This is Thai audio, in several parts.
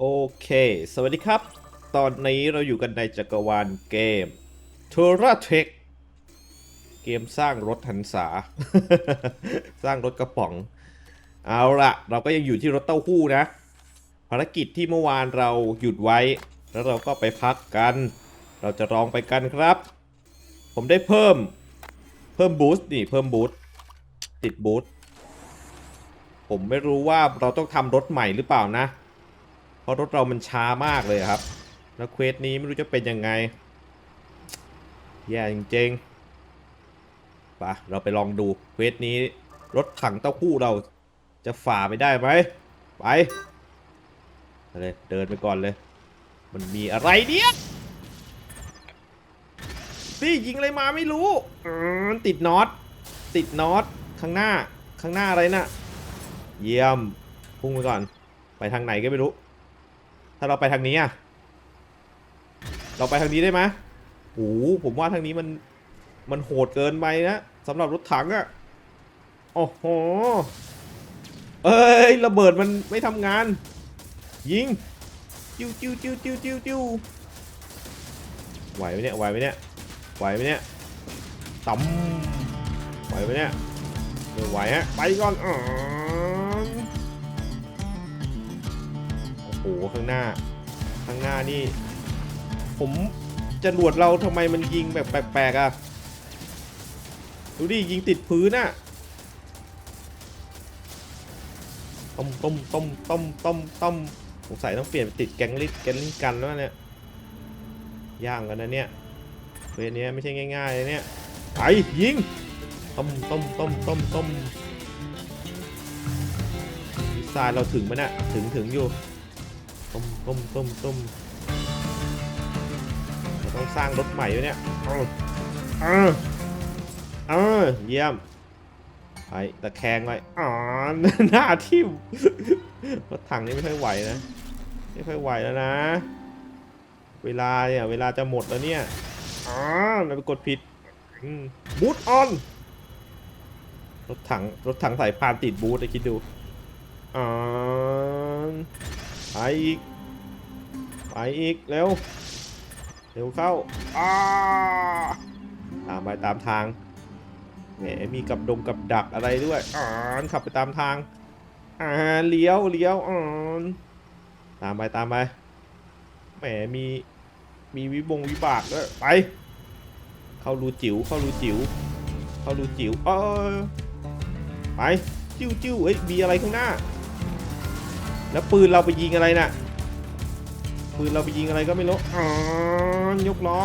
โอเค สวัสดีครับ ตอนนี้เราอยู่กันในจักรวาลเกม t u r a t e c เกมสร้างรถหันษา สร้างรถกระป๋อง เอาละเราก็ยังอยู่ที่รถเต้าหู้นะ ภารกิจที่เมื่อวานเราหยุดไว้ แล้วเราก็ไปพักกัน เราจะลองไปกันครับ ผมได้เพิ่ม เพิ่มบูสต์นี่ เพิ่มบูสต์ติดบูสต์ผมไม่รู้ว่าเราต้องทำรถใหม่หรือเปล่านะ เพราะรถเรามันช้ามากเลยครับ แล้วเควสนี้ไม่รู้จะเป็นยังไง แย่จริงๆปะเราไปลองดูเควสนี้ รถถังเต้าหู้เราจะฝ่าไปได้ไหมไปไปเลยเดินไปก่อนเลย มันมีอะไรเนี่ยนี่ยิงอะไรมาไม่รู้ติดน็อตติดน็อตข้างหน้าข้างหน้าอะไรนะ่ะ เยี่ยมพุ่งไปก่อน ไปทางไหนก็ไม่รู้ ถ้าเราไปทางนี้อะเราไปทางนี้ได้ไหมโอ้โหผมว่าทางนี้มัน มันโหดเกินไปนะสำหรับรถถังอะโอ้โห เอ้ยระเบิดมันไม่ทำงาน ยิง จิ้วจิ้วจิ้วจิ้วจิ้วจิ้วไหวไหมเนี่ย ไหวไหมเนี่ย ไหวไหมเนี่ยต่ำไหวไหมเนี่ยไม่ไหวฮะ ไปก่อนอ๋อ ข้างหน้า ข้างหน้านี่ ผมจรวดเราทำไมมันยิงแบบแปลกๆอะ ดูดิ ยิงติดพื้นอะต้มต้มต้มต้มต้มต้มสงสัยต้องเปลี่ยนไปติดแกงลิสแกงลิสกันแล้วเนี่ยย่างกันนะเนี่ยเวนี้ไม่ใช่ง่ายๆเลยเนี่ยไปยิงต้มต้มต้มต้มต้มมิสไซล์เราถึงไหมนี่ยถึงถึงอยู่ ต้มต้มต้มต้มเราต้องสร้างรถใหม่อยู่เนี่ยเออเออเออเยี่ยมไปตะแคงไว้อ๋อหน้าทิ่มรถถังนี่ไม่ค่อยไหวนะ ไม่ค่อยไหวแล้วนะ เวลาเนี่ยเวลาจะหมดแล้วเนี่ยอ๋อเราไปกดผิดบูทออนรถถังรถถังสายพานติดบูทเลยคิดดูอ๋อไปอีก ไปอีกเร็วเร็วเข้าอ้าตามไปตามทางแหมมีกับดงกับดักอะไรด้วยอ่านขับไปตามทางอ่าเลี้ยวเลี้ยวอ่านตามไปตามไปแหมมีมีวิบงวิบากด้วยไป เข้ารูจิ๋วเข้ารูจิ๋วเข้ารูจิ๋วเออไปจิ้วจิ้วเอ้ยมีอะไรข้างหน้า แล้วปืนเราไปยิงอะไรน่ะ ปืนเราไปยิงอะไรก็ไม่รู้อ๋อยกล้อ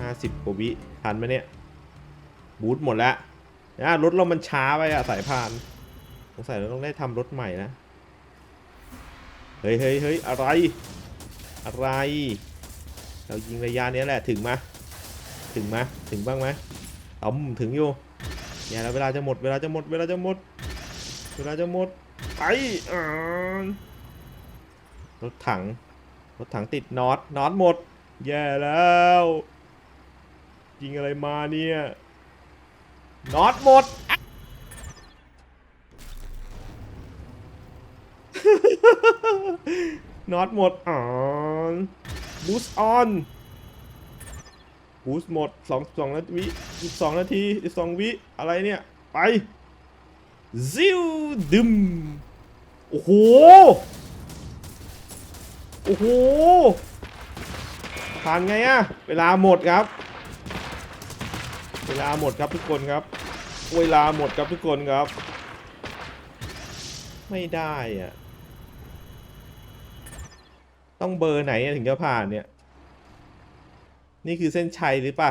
ห้าสิบกว่าวิทันไหมเนี่ย บูทหมดแล้วนะรถเรามันช้าไปอะสายพานสงสัยเราต้องได้ทำรถใหม่นะ เฮ้ยเฮ้ยเฮ้ยอะไร อะไร เรายิงระยะนี้แหละถึงมาถึงมาถึงบ้างไหมต่อมถึงอยู่เนี่ยแล้วเวลาจะหมดเวลาจะหมดเวลาจะหมดเวลาจะหมดไปอ่า รถถัง รถถังติดน็อตน็อตหมด แย่แล้วยิงอะไรมาเนี่ยน็อตหมด น็อตหมดอ๋อบูสออนบูสหมดสองสองนาทีอีกสองนาทีอีกสองวิอะไรเนี่ย ไป ซิวดึม โอ้โห โอ้โหผ่านไงอะเวลาหมดครับ เวลาหมดครับทุกคนครับ เวลาหมดครับทุกคนครับ ไม่ได้อะต้องเบอร์ไหนถึงจะผ่านเนี่ย นี่คือเส้นชัยหรือปะ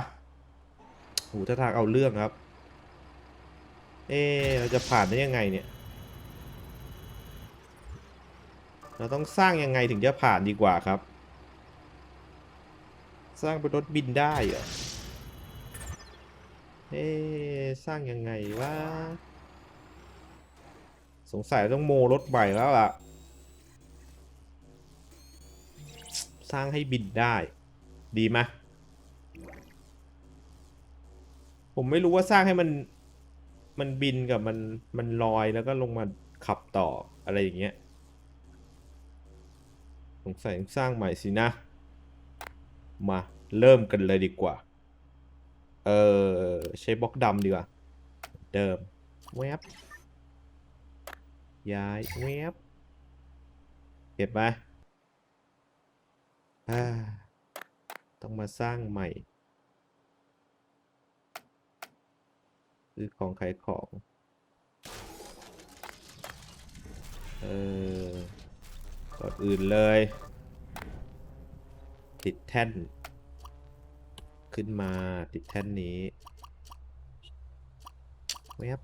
โหถ้าทางเอาเรื่องครับ เอ๊เราจะผ่านได้ยังไงเนี่ย เราต้องสร้างยังไงถึงจะผ่านดีกว่าครับ สร้างเป็นรถบินได้เหรอเอ๊สร้างยังไงวะสงสัยต้องโมรถใหม่แล้วล่ะ สร้างให้บินได้ ดีไหมผมไม่รู้ว่าสร้างให้มันมันบินกับมันมันลอยแล้วก็ลงมาขับต่ออะไรอย่างเงี้ย สงสัยต้องสร้างใหม่สินะ มาเริ่มกันเลยดีกว่า เออใช้บล็อกดำดีกว่า เดิมแวบย้ายแวบเก็บไปอ่าต้องมาสร้างใหม่ซื้อของขายของ เออ ก่อนอื่นเลย ติดแท่น ขึ้นมาติดแท่นนี้เว็บ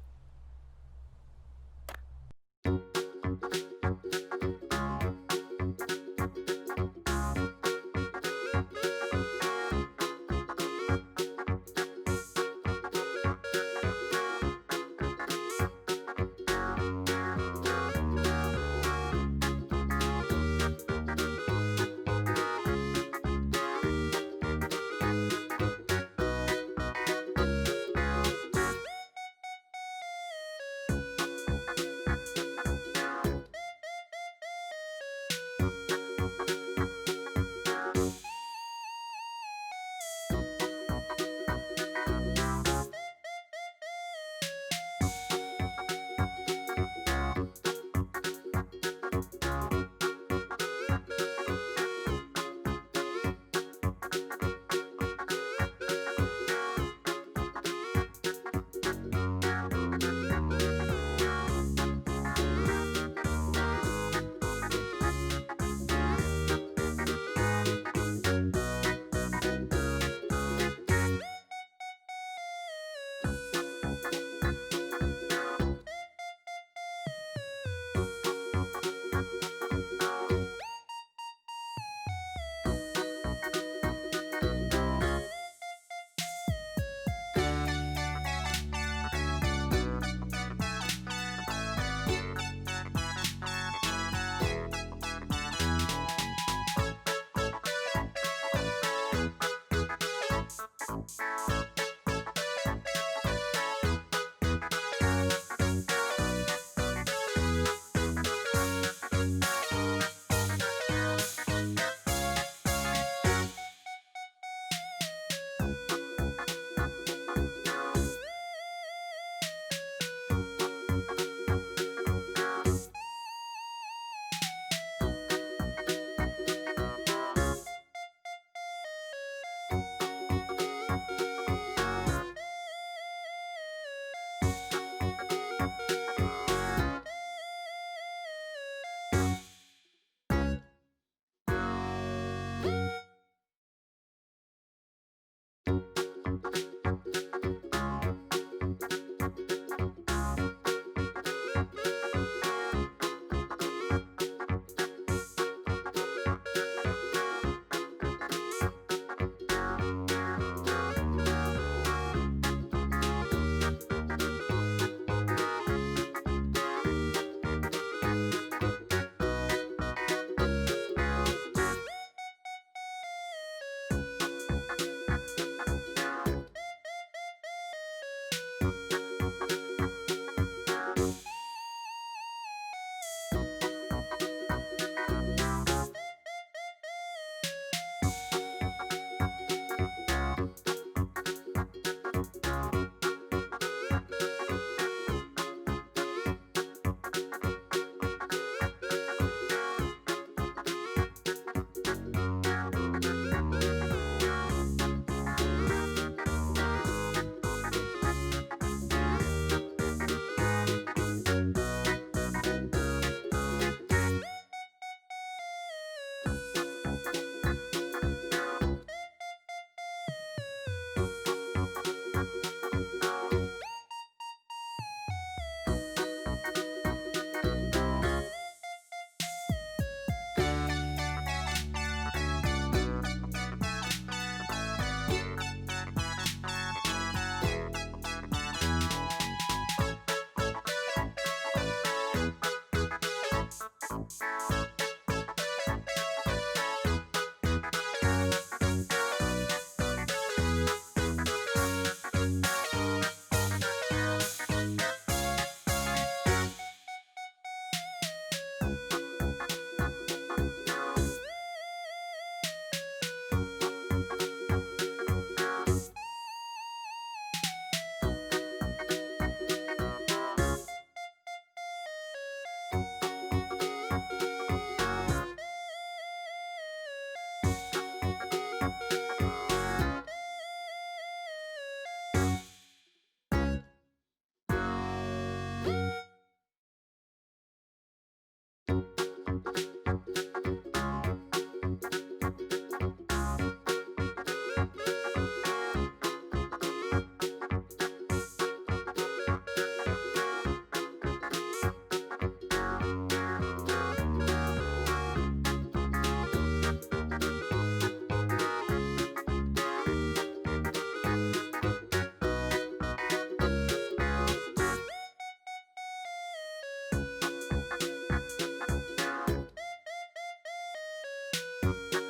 เ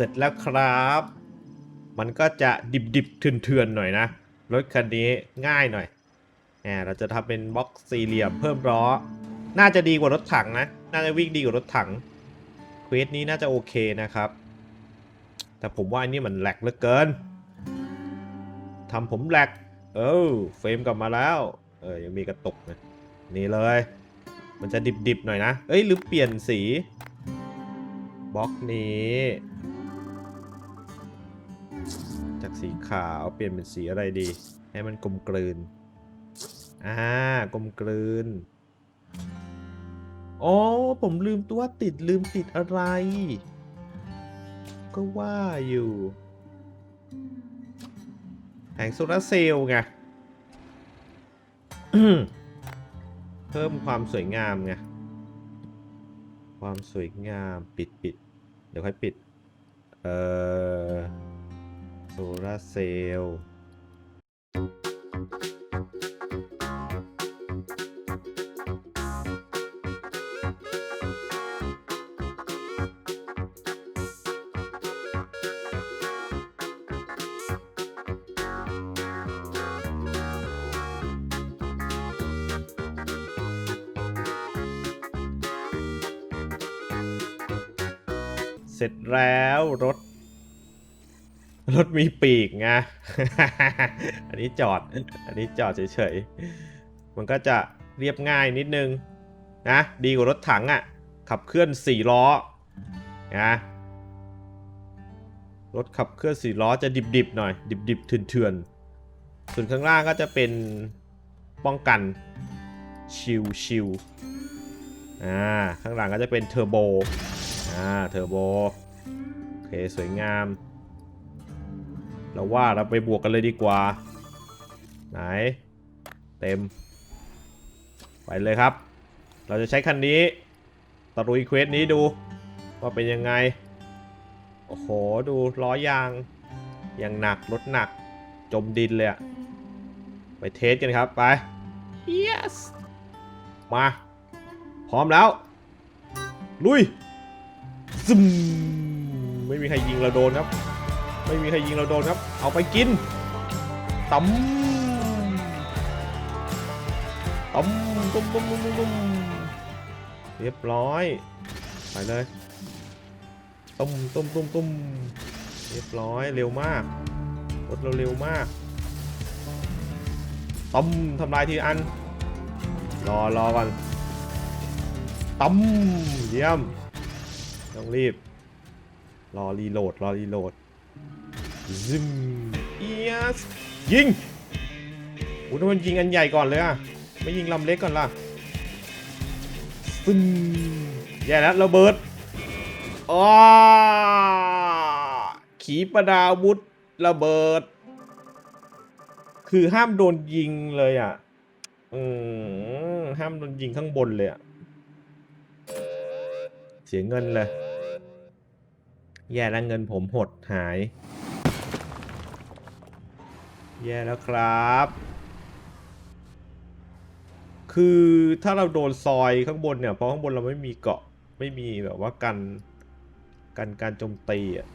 ร็จแล้วครับ มันก็จะดิบดิบๆเถื่อนๆหน่อยนะ รถคันนี้ง่ายหน่อยแหมเราจะทำเป็นบล็อกสี่เหลี่ยมเพิ่มล้อ น่าจะดีกว่ารถถังนะ น่าจะวิ่งดีกว่ารถถังเควสนี้น่าจะโอเคนะครับ แต่ผมว่าอันนี้มันแหลกเหลือเกินทำผมแหลก เออเฟรมกลับมาแล้ว เออยังมีกระตุกนะนี่เลย มันจะดิบๆหน่อยนะ เอ้ยหรือเปลี่ยนสีบล็อกนี้ จากสีขาวเปลี่ยนเป็นสีอะไรดี ให้มันกลมกลืน อ่ากลมกลืน อ๋อ ผมลืมตัวติดลืมติดอะไร ก็ว่าอยู่แผงโซลาเซลล์ไงเพิ่มความสวยงามไง ความสวยงามปิดปิด เดี๋ยวค่อยปิด เอ่อ ซลาเซลล์เสร็จแล้วรถ ถมีปีกไง อันนี้จอด อันนี้จอดเฉยๆ มันก็จะเรียบง่ายนิดนึงนะ ดีกว่ารถถังอะ่ะ ขับเคลื่อน4ล้อ นะ รถขับเคลื่อน4ล้อจะดิบๆหน่อย ดิบๆเถื่อนๆ ส่วนข้างล่างก็จะเป็นป้องกันชิวชิวๆอ่า ข้างหลังก็จะเป็นเทอร์โบ อ่า เทอร์โบ โอเค สวยงาม เราว่าเราไปบวกกันเลยดีกว่า ไหน เต็ม ไปเลยครับ เราจะใช้คันนี้ตะลุยเควสนี้ดูว่าเป็นยังไง โอ้โห ดูล้อยางยังหนักรถหนักจมดินเลยอะไปเทสกันครับไป yes มา พร้อมแล้ว ลุยซึมไม่มีใครยิงเราโดนครับ ไม่มีใครยิงเราโดนครับ เอาไปกินตำตำตุ้มตุ้มตุ้มตุ้มตุ้มเรียบร้อย ไปเลยตุ้มตุ้มตุ้มตุ้มเรียบร้อยเร็วมากรถเราเร็วมากต้มทำลายทีอัน รอรอก่อนต้มเยี่ยม ต้องรีบ รอรีโหลด รอรีโหลด ซึมเอียสยิงอุ้ยทำไมมันยิงอันใหญ่ก่อนเลยอะไม่ยิงลำเล็กก่อนล่ะซึมแย่แล้วระเบิดอ้าขีปนาวุธระเบิด คือห้ามโดนยิงเลยอะอืมห้ามโดนยิงข้างบนเลยอะ เสียเงินเลย แย่แล้วเงินผมหดหาย แย่แล้วครับ คือถ้าเราโดนซอยข้างบนเนี่ย เพราะข้างบนเราไม่มีเกาะ ไม่มีแบบว่ากัน กันการโจมตีอะ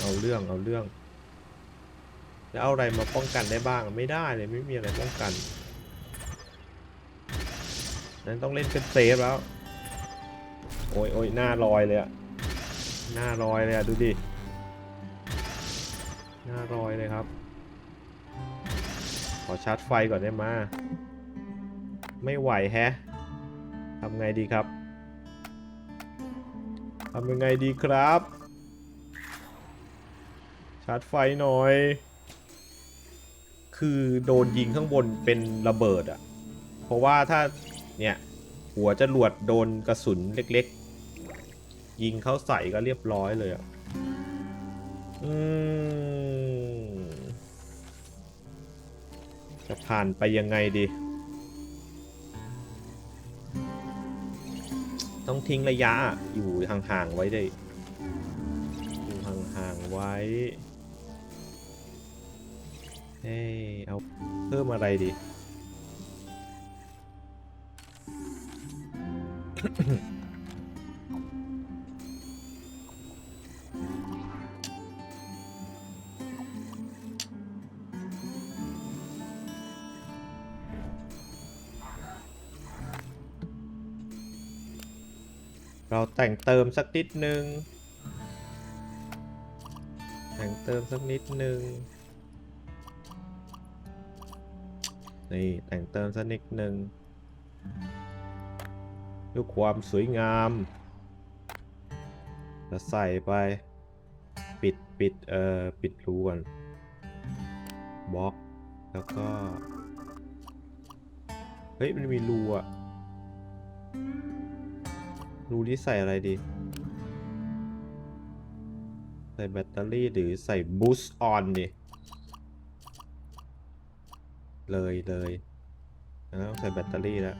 เอาเรื่องเอาเรื่อง แล้วเอาอะไรมาป้องกันได้บ้างไม่ได้เลยไม่มีอะไรป้องกัน นั้นต้องเล่นเป็นเซฟแล้ว โอ้ยโอ้ยหน้าลอยเลยอะ หน้าลอยเลยอะดูดิ หน้าลอยเลยครับ ขอชาร์จไฟก่อนได้มา ไม่ไหวแฮะทำไงดีครับทำยังไงดีครับ ชาร์จไฟหน่อย คือโดนยิงข้างบนเป็นระเบิดอะเพราะว่าถ้าเนี่ยหัวจะหลวดโดนกระสุนเล็กๆ ยิงเข้าใส่ก็เรียบร้อยเลยอะอืมจะผ่านไปยังไงดี ต้องทิ้งระยะอยู่ห่างๆไว้เลยอยู่ห่างๆไว้เฮ้เอาเพิ่มอะไรดี เราแต่งเติมสักนิดนึง แต่งเติมสักนิดนึง นี่แต่งเติมสักนิดนึงด้วยความสวยงามแล้วใส่ไป ปิดปิดเอ่อปิดรูก่อนบล็อก แล้วก็ เฮ้ย มันมีรูอะ รูนี้ใส่อะไรดี ใส่แบตเตอรี่หรือใส่บูสต์ออนดิ เลยเลยแล้วใส่แบตเตอรี่แล้ว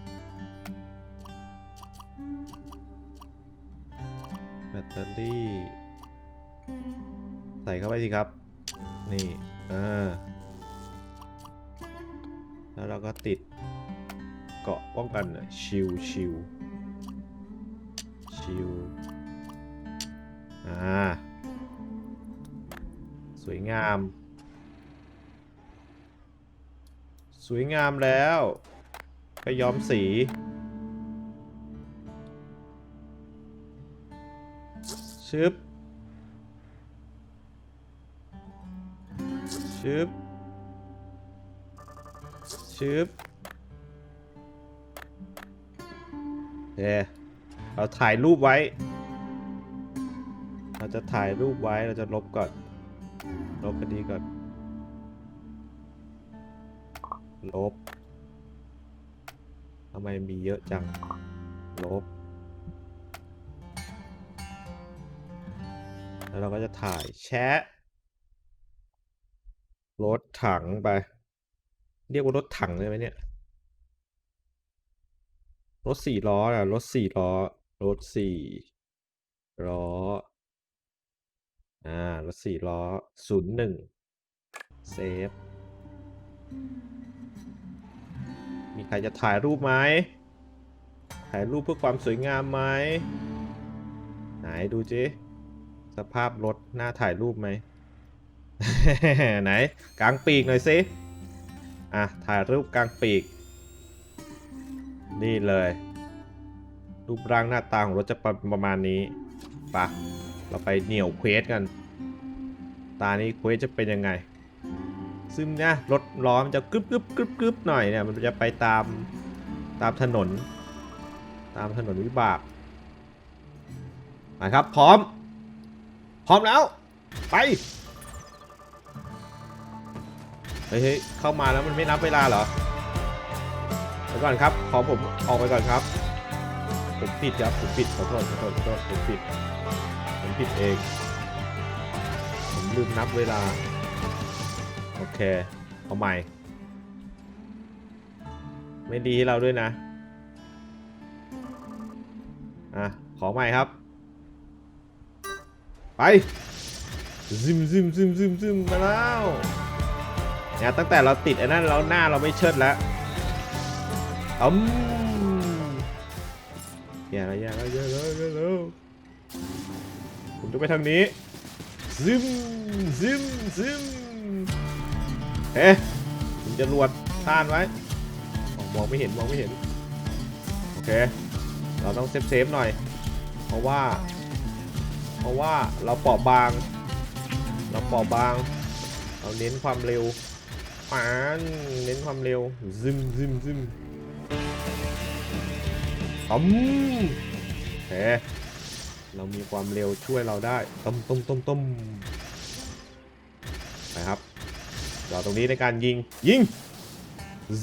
แบตเตอรี่ ใส่เข้าไปสิครับ นี่อ่าแล้วเราก็ติดเกาะป้องกันน่ะชิวชิว ชิวอ่า สวยงาม สวยงามแล้ว ก็ย้อมสีชึบชึบชึบเฮ้ เราถ่ายรูปไว้ เราจะถ่ายรูปไว้เราจะลบก่อน ลบคดีก่อน ลบทำไมมีเยอะจัง ลบ แล้วเราก็จะถ่ายแชะรถถังไป เรียกว่ารถถังได้ไหมเนี่ย รถสี่ล้ออะรถสี่ล้อ รถสี่ล้อ อ่ารถสี่ล้อศูนย์หนึ่งเซฟ มีใครจะถ่ายรูปไหม ถ่ายรูปเพื่อความสวยงามไหม ไหนดูจิสภาพรถน่าถ่ายรูปไหม ไหนกลางปีกหน่อยสิ อะ ถ่ายรูปกลางปีก นี่เลย รูปร่างหน้าตาของรถจะประมาณนี้ปะเราไปเหนี่ยวเควสกัน ตานี้เควสจะเป็นยังไง ซึ่งนะรถล้อมนจะกรึบกรึบกรึบกรึบหน่อยเนี่ยมันจะไปตามตามถนน ตามถนนวิบากมาครับ พร้อม พร้อมแล้ว ไปเฮ้ยเข้ามาแล้วมันไม่นับเวลาเหรอเดี๋ยวก่อนครับ ขอผมออกไปก่อนครับ ผมผิดครับผมผิดขอโทษขอโทษขอโทษผมผิดผมผิดเอง ผมลืมนับเวลา โอเค เอาใหม่ ไม่ดีให้เราด้วยนะ อะ ขอใหม่ครับ ไปซึมซึมซึมซึมซึมมาแล้วเนี่ยตั้งแต่เราติดไอ้นั่นแล้วหน้าเราไม่เชิดแล้วอืม อย่าแล้วอย่าแล้วอย่าแล้วอย่าแล้วผมจะไปทางนี้ซึมซึมซึมเอ๊ะผมจะรวดท่านไว้มองไม่เห็นมองไม่เห็นโอเคเราต้องเซฟเซฟหน่อย เพราะว่า เพราะว่าเราเปราะบาง เราเปราะบาง เราเน้นความเร็วปานเน้นความเร็วซึมซึมซึม ต้มเคเรามีความเร็วช่วยเราได้ต้มต้มต้มต้มไปครับเราตรงนี้ในการยิง ยิง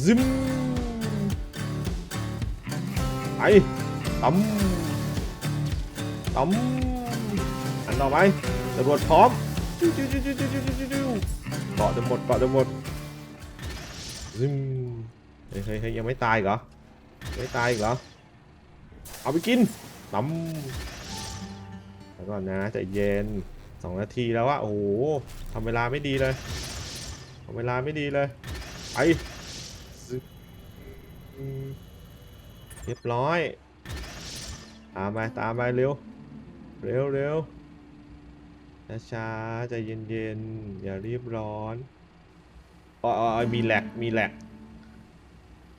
ซึมไปต้มต้มอันต่อไปตำรวจพร้อมเกาะจะหมดเกาะจะหมดซึมเฮ้ยเฮ้ยเฮ้ยยังไม่ตายเหรอไม่ตายอีกเหรอ เอาไปกินต้มแล้วก่อนนะใจเย็นสองนาทีแล้วอะโอ้โหทำเวลาไม่ดีเลยทำเวลาไม่ดีเลยไปซึบอืมเรียบร้อย ตามไปตามไปเร็ว เร็วเร็วช้าช้าๆใจเย็นเย็นๆ อย่ารีบร้อนอ๋ออ๋ออ๋อมีแหลกมีแหลก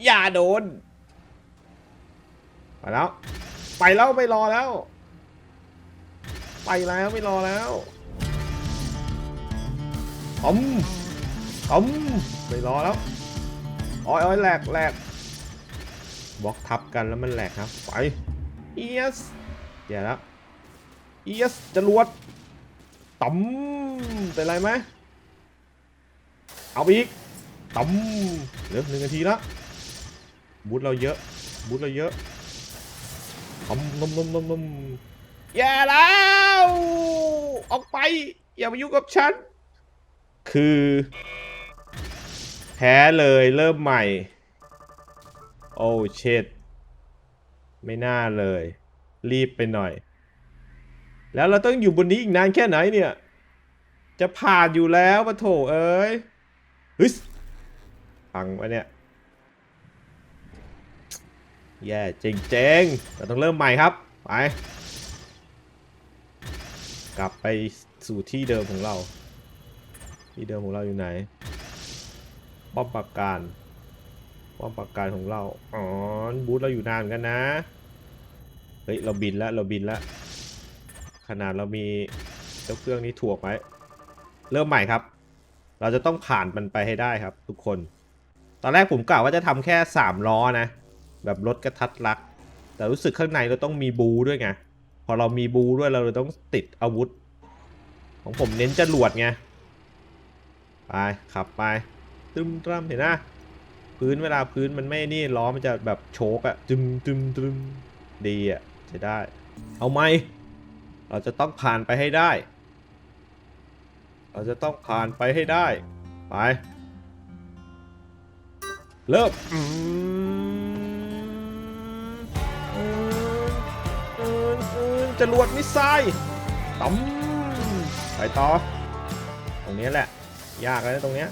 อย่าโดน ไปแล้ว ไปแล้วไม่รอแล้ว ไปแล้วไม่รอแล้วอมอมไม่รอแล้วอ้อยอ้อยแหลกแหลกบล็อกทับกันแล้วมันแหลกครับ ไปเอียสแย่แล้วเอียสจรวดต๋มเป็นไรไหมเอาไปอีกต๋มเหลือหนึ่งนาทีแล้วบูทเราเยอะบูทเราเยอะ ทำนมนมนมนมแย่าแล้ว ออกไป อย่ามายุ่งกับฉัน คือ แพ้เลยเริ่มใหม่ โอ้เช็ดไม่น่าเลย รีบไปหน่อย แล้วเราต้องอยู่บนนี้อีกนานแค่ไหนเนี่ย จะผ่านอยู่แล้วปะโถเอ้ยฮึสพังวะเนี่ย แย่จริงๆเราต้องเริ่มใหม่ครับ ไป กลับไปสู่ที่เดิมของเรา ที่เดิมของเราอยู่ไหน ป้อมปราการ ป้อมปราการของเรา อ๋อ บูธเราอยู่นานกันนะ เฮ้ย เราบินแล้ว เราบินแล้ว ขนาดเรามีเจ้าเครื่องนี้ถ่วงไว้ เริ่มใหม่ครับ เราจะต้องผ่านมันไปให้ได้ครับ ทุกคน ตอนแรกผมกะว่าจะทำแค่ 3 ล้อนะ แบบรถกระทัดรัก แต่รู้สึกข้างในเราต้องมีบูด้วยไง พอเรามีบูด้วยเราเลยต้องติดอาวุธ ของผมเน้นจรวดไง ไปขับไป ตึมตรัมเห็นนะพื้นเวลาพื้นมันไม่นี่ล้อมันจะแบบโชกอะตึมตึมตึมดีอะใช้ได้ เอาไหมเราจะต้องผ่านไปให้ได้ เราจะต้องผ่านไปให้ได้ ไป เริ่มอืม จรวดมิสไซล์ต๋อมไปต่อ ตรงนี้แหละ ยากเลยตรงเนี้ย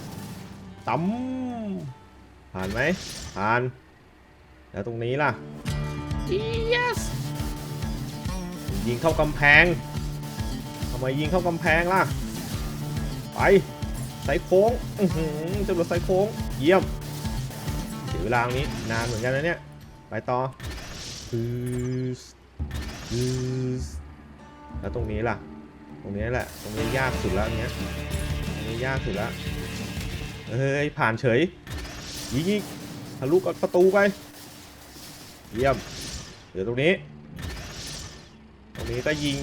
ต๋อมผ่านไหมผ่าน แล้วตรงนี้ล่ะ yes ยิงเข้ากำแพงทำไมยิงเข้ากำแพงล่ะ ไปใส่โค้งจรวดใส่โค้ง เยี่ยมเสียเวลาตรงนี้นานเหมือนกันนะเนี่ย ไปต่อคือ แล้วตรงนี้ล่ะ ตรงนี้แหละ ตรงนี้ยากสุดแล้วอันเนี้ย ตรงนี้ยากสุดแล้วเฮ้ยผ่านเฉยยิงอีกทะลุกับประตูไป เยี่ยม เดี๋ยวตรงนี้ ตรงนี้ก็ยิง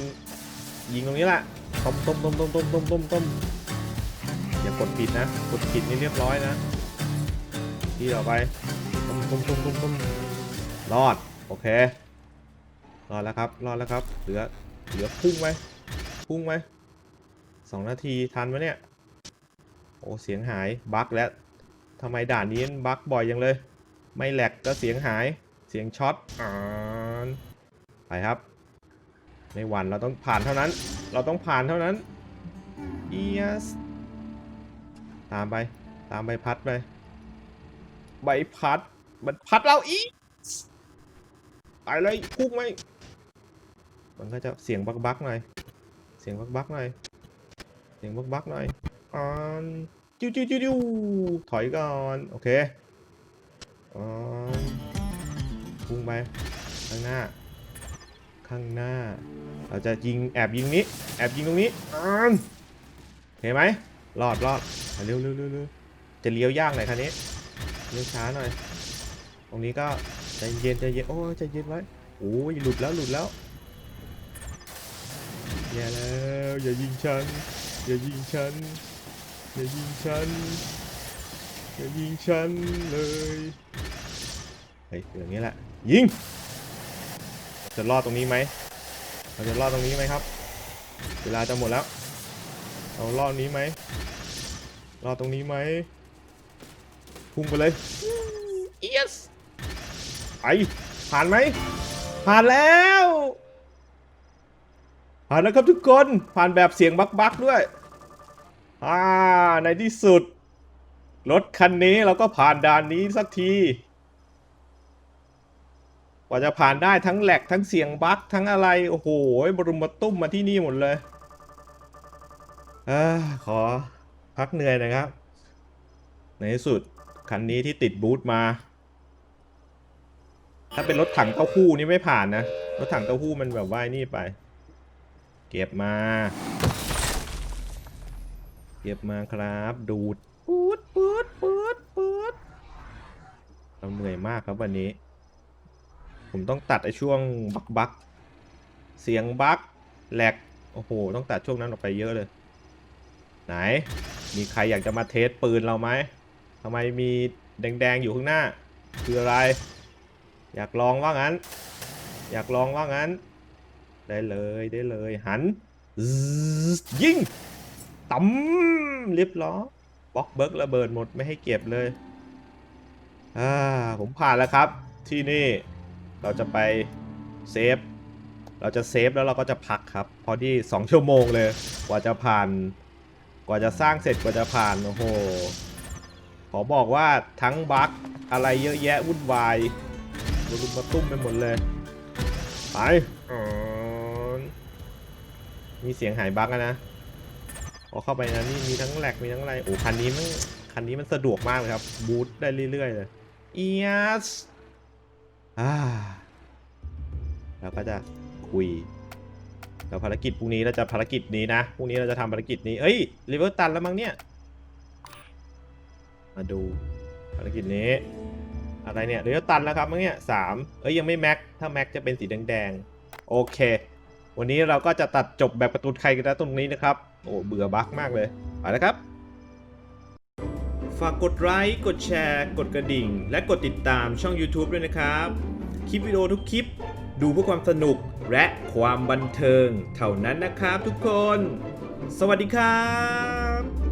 ยิงตรงนี้แหละ ต้มต้มต้มต้มต้มต้มต้มต้มอย่ากดผิดนะ กดผิดนี่เรียบร้อยนะ ที่ต่อไป ต้มต้มต้มต้มต้มรอด โอเค รอดแล้วครับ รอดแล้วครับ เหลือ เหลือพุ่งไหมพุ่งไหมสองนาทีทันไหมเนี่ย โอ้เสียงหายบั๊กแล้วทำไมด่านนี้บั๊กบ่อยยังเลย ไม่แหลกก็เสียงหาย เสียงช็อตอ่านไปครับในวันเราต้องผ่านเท่านั้น เราต้องผ่านเท่านั้น yes ตามไป ตามใบพัดไป ใบพัด มันพัดเราอีกไปเลยพุ่งไหม มันก็จะเสียงบักบักหน่อย เสียงบักบักหน่อย เสียงบักบักหน่อยอ่อนจิ้วจิ้วจิ้วถอยก่อน โอเคอ่อนพุ่งไป ข้างหน้า ข้างหน้า เราจะยิงแอบยิงนี้ แอบยิงตรงนี้อ่านเห็นไหมรอดรอดเร็วเร็วเร็วเร็วจะเลี้ยวยากหน่อยคันนี้เลี้ยวช้าหน่อย ตรงนี้ก็ใจเย็นใจเย็นโอ้ยใจเย็นไว้โอ้ยหลุดแล้วหลุดแล้ว อย่าแล้วอย่ายิงฉัน อย่ายิงฉัน อย่ายิงฉัน อย่ายิงฉันเลยเฮ้ยอย่างนี้แหละ ยิง จะรอดตรงนี้ไหมเราจะรอดตรงนี้ไหมครับ เวลาจะหมดแล้ว เรารอดนี้ไหมรอดตรงนี้ไหมพุ่งไปเลย yes ไปผ่านไหมผ่านแล้ว ผ่านแล้วครับทุกคน ผ่านแบบเสียงบักบักๆด้วย อ่า ในที่สุด รถคันนี้เราก็ผ่านด่านนี้สักที กว่าจะผ่านได้ทั้งแหลกทั้งเสียงบักทั้งอะไร โอ้โห บรุมมาตุ้มมาที่นี่หมดเลยอาขอพักเหนื่อยนะครับ ในที่สุด คันนี้ที่ติดบูธมา ถ้าเป็นรถถังเต้าหู้นี่ไม่ผ่านนะ รถถังเต้าหู้มันแบบว่ายนี่ไป เก็บมา เก็บมาครับ ดูดปูดปูดปูดปูดเราเหนื่อยมากครับวันนี้ ผมต้องตัดไอ้ช่วงบักบักเสียงบักแหลก โอ้โห ต้องตัดช่วงนั้นออกไปเยอะเลย ไหน มีใครอยากจะมาเทสปืนเราไหมทำไมมีแดงๆอยู่ข้างหน้า คืออะไร อยากลองว่างั้น อยากลองว่างั้น ได้เลยได้เลยหันยิงตำเรียบร้อยบล็อกเบิร์กระเบิดหมดไม่ให้เก็บเลยอ่าผมผ่านแล้วครับที่นี่เราจะไปเซฟเราจะเซฟแล้วเราก็จะพักครับ พอที่ 2 ชั่วโมงเลย กว่าจะผ่าน กว่าจะสร้างเสร็จกว่าจะผ่าน โอ้โห ขอบอกว่าทั้งบั๊กอะไรเยอะแยะวุ่นวายรุมมาตุ้มไปหมดเลย ไปอ มีเสียงหายบั๊กนะพอเข้าไปนะนี่มีทั้งแหลกมีทั้งอะไรโอ้คันนี้มันคันนี้มันสะดวกมากเลยครับบูทได้เรื่อยๆเลยเอียสอ่าเราก็จะคุยแล้วภารกิจพรุ่งนี้เราจะภารกิจนี้นะพรุ่งนี้เราจะทำภารกิจนี้เอ้ยรีเวอร์ตันแล้วมั้งเนี่ยมาดูภารกิจนี้อะไรเนี่ยเดี๋ยวตันแล้วครับมั้งเนี่ยสามเอ้ยยังไม่แม็ก ถ้าแม็กจะเป็นสีแดงๆ โอเค วันนี้เราก็จะตัดจบแบบประตูไทยกันแล้วตรงนี้นะครับ โอ้เบื่อบั๊กมากเลยไปแล้วครับ ฝากกดไลค์กดแชร์ กดกระดิ่ง และกดติดตามช่อง YouTube ด้วยนะครับ คลิปวิดีโอทุกคลิป ดูเพื่อความสนุกและความบันเทิง เท่านั้นนะครับทุกคน สวัสดีครับ